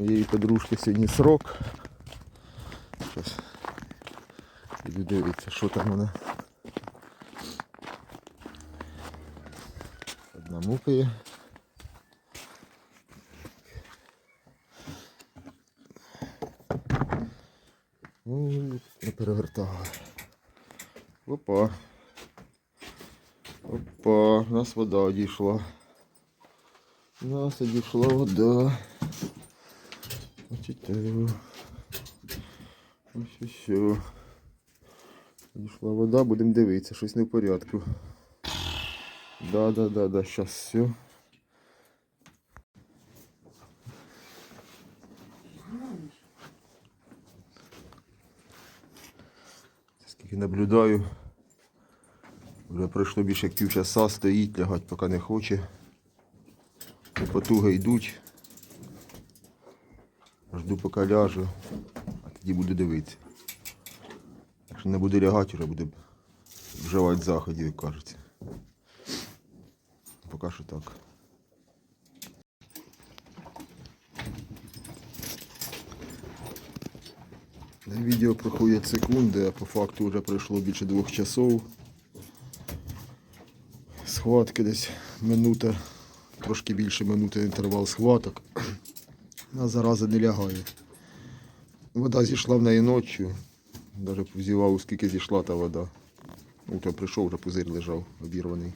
Моєї подружки сьогодні срок. Зараз іду дивитися, що там вона. Одна мукає. Ну, не перевертала. Опа. Опа, у нас вода одійшла. У нас одійшла вода. Значить, е, ось і все. Одійшла вода, будемо дивитися, щось не в порядку. Да, да, сейчас все. Скільки наблюдаю, вже пройшло більше півчаса, стоїть, лягати поки не хоче. Потуги йдуть. Жду поки ляжу, а тоді буду дивитися. Якщо не буде лягати, вже буде вживати заходів, як кажеться. Поки що так. На відео проходять секунди, а по факту вже пройшло більше двох часов. Схватки десь минута, трошки більше минути інтервал схваток. А зараза не лягає. Вода зійшла в неї ночі. Навіть взівав, скільки зійшла та вода. Утром прийшов, вже пузир лежав обірваний.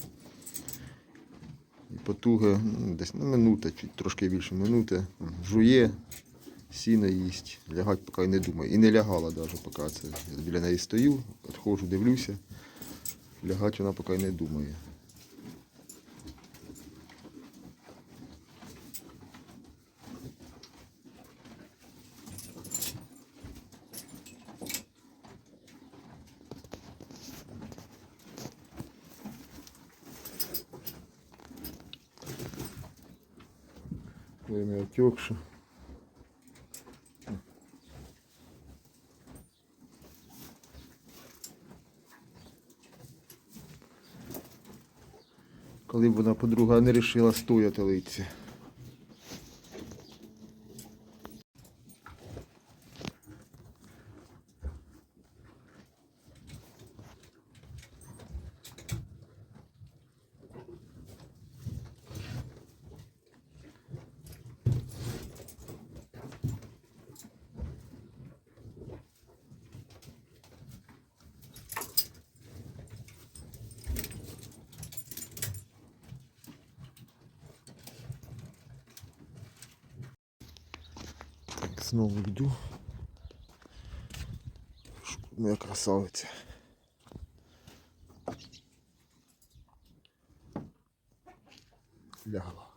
І потуги, ну, десь ну, минута, трошки більше минути. Жує, сіно їсть, лягати поки не думає. І не лягала навіть, поки це. Я біля неї стою, відходжу, дивлюся. Лягати вона поки не думає. Время отекше. Коли б вона подруга не рішила стояти литься. снова иду. Моя красавица. Лягла.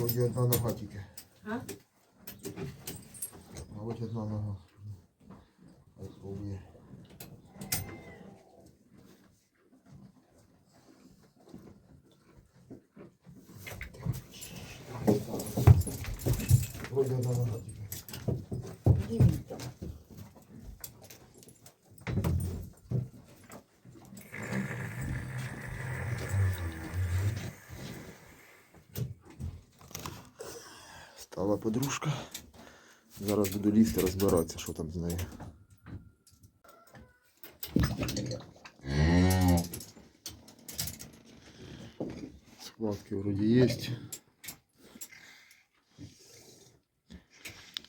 Вроді одна нога тільки. А? А от одна нога. Хай. Вроді одна нога тільки. Стала подружка. Зараз буду лізти розбиратися, що там з нею. Лапки вроді є.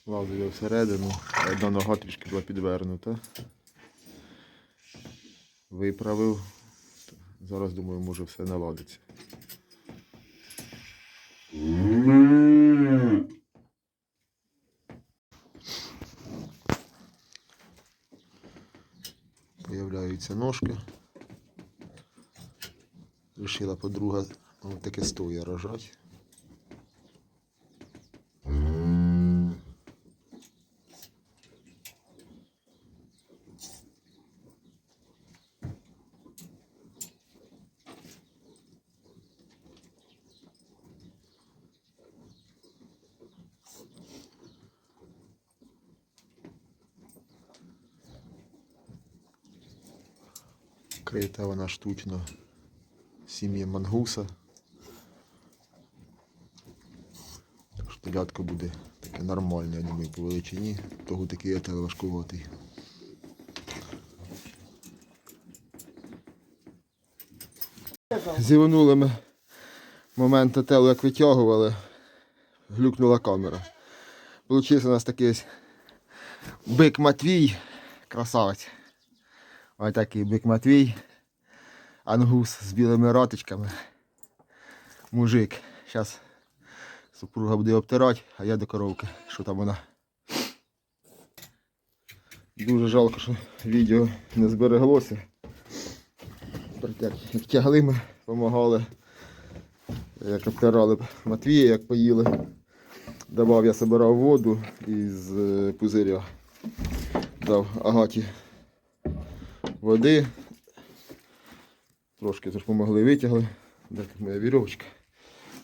Лазу я всередину, одна нога трішки була підвернута. Виправив. Зараз думаю, може все наладиться. Появляються ножки. Рішила подруга ось таке стоя рожать. Крита вона штучно сім'ї мангуса. Тож телятко буде таке нормальне, я думаю, по величині. Того такий етер важкуватий. Зівнули ми момент отелу, як витягували, глюкнула камера. Получився у нас такий бик Матвій, красавець. Ось такий бик Матвій. Ангус з білими ратичками. Мужик. Зараз супруга буде обтирати, а я до коровки. Що там вона? Дуже жалко, що відео не збереглося. Як тягли ми, допомагали. Як обтирали Матвія, як поїли. Давав я собирав воду із е, пузиря. Дав агаті води. Трошки тож помогли витягли. Де тут моя вірьовочка?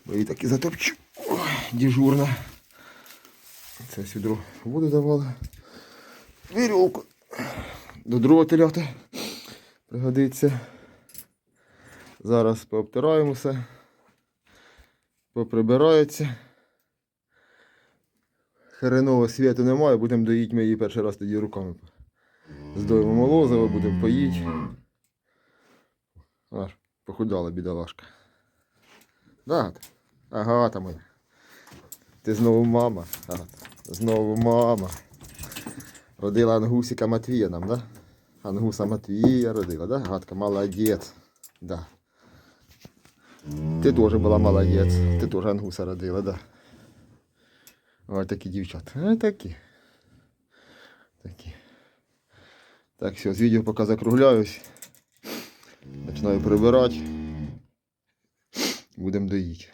Бо її так і затопчу. Дежурна. Це сюди воду давали. Вірьовку. До другого телята пригодиться. Зараз пообтираємо все. Поприбирається. Хренового світу немає, будемо доїти ми її перший раз тоді руками. Здоїмо молозиво, будемо поїти. Аж, похудала бідолашка. Да, Агата? Моя. Ти знову мама. Агата. Знову мама. Родила Ангусика Матвія нам, да? Ангуса Матвія родила, да? Агатка, молодець. Да. Ти теж була молодець. Ти теж Ангуса родила, да. Ось такі дівчата. Ось такі. Такі. Так, все, з відео поки закругляюсь. Починаю прибирати. Будемо доїти.